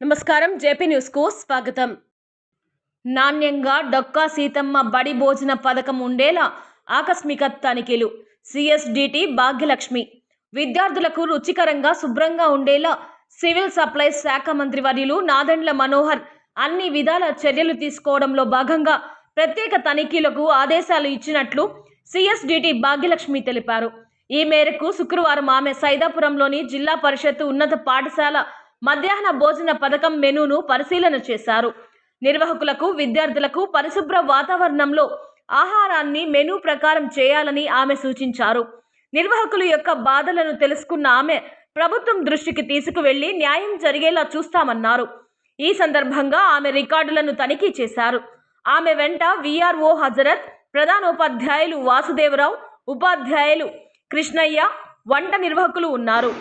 నమస్కారం జేపీ న్యూస్కు స్వాగతం. నాణ్యంగా డొక్కా సీతమ్మ బడి భోజన పథకం ఉండేలా ఆకస్మిక తనిఖీలు. సిఎస్డిటి భాగ్యలక్ష్మి. విద్యార్థులకు రుచికరంగా శుభ్రంగా ఉండేలా సివిల్ సప్లైస్ శాఖ మంత్రి వర్యులు నాదెండ్ల మనోహర్ అన్ని విధాల చర్యలు తీసుకోవడంలో భాగంగా ప్రత్యేక తనిఖీలకు ఆదేశాలు ఇచ్చినట్లు సిఎస్డిటి భాగ్యలక్ష్మి తెలిపారు. ఈ మేరకు శుక్రవారం ఆమె సైదాపురంలోని జిల్లా పరిషత్ ఉన్నత పాఠశాల మధ్యాహ్న భోజన పథకం మెనూను పరిశీలన చేశారు. నిర్వాహకులకు విద్యార్థులకు పరిశుభ్ర వాతావరణంలో ఆహారాన్ని మెనూ ప్రకారం చేయాలని ఆమె సూచించారు. నిర్వాహకుల యొక్క బాధలను తెలుసుకున్న ఆమె ప్రభుత్వం దృష్టికి తీసుకువెళ్ళి న్యాయం జరిగేలా చూస్తామన్నారు. ఈ సందర్భంగా ఆమె రికార్డులను తనిఖీ చేశారు. ఆమె వెంట విఆర్ఓ హజరత్ ప్రధానోపాధ్యాయులు వాసుదేవరావు ఉపాధ్యాయులు కృష్ణయ్య వంట నిర్వాహకులు ఉన్నారు.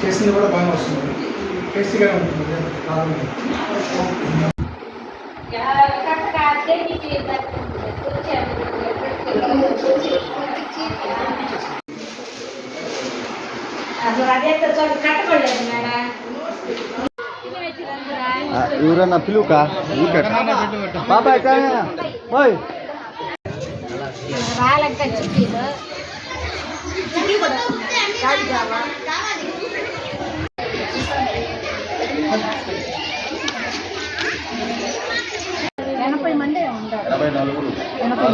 చేసింది కూడా బాగా వస్తుంది టేస్టీగా ఉంటుంది బాగుంది అసలు అదేంత చోట కట్టబడలేదు మేడం ఎవరన్నా పిలువుకా బాబాయ్ ఓయ్ వాళ్ళంత చిక్కీలు చిక్కీ కూడా ఎనభై మంది ఉంటారు ఎనభై నలుగురు ఎనభై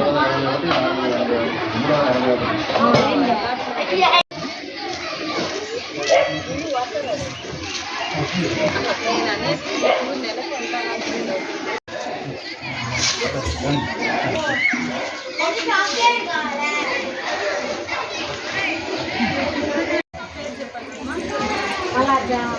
అలా జావా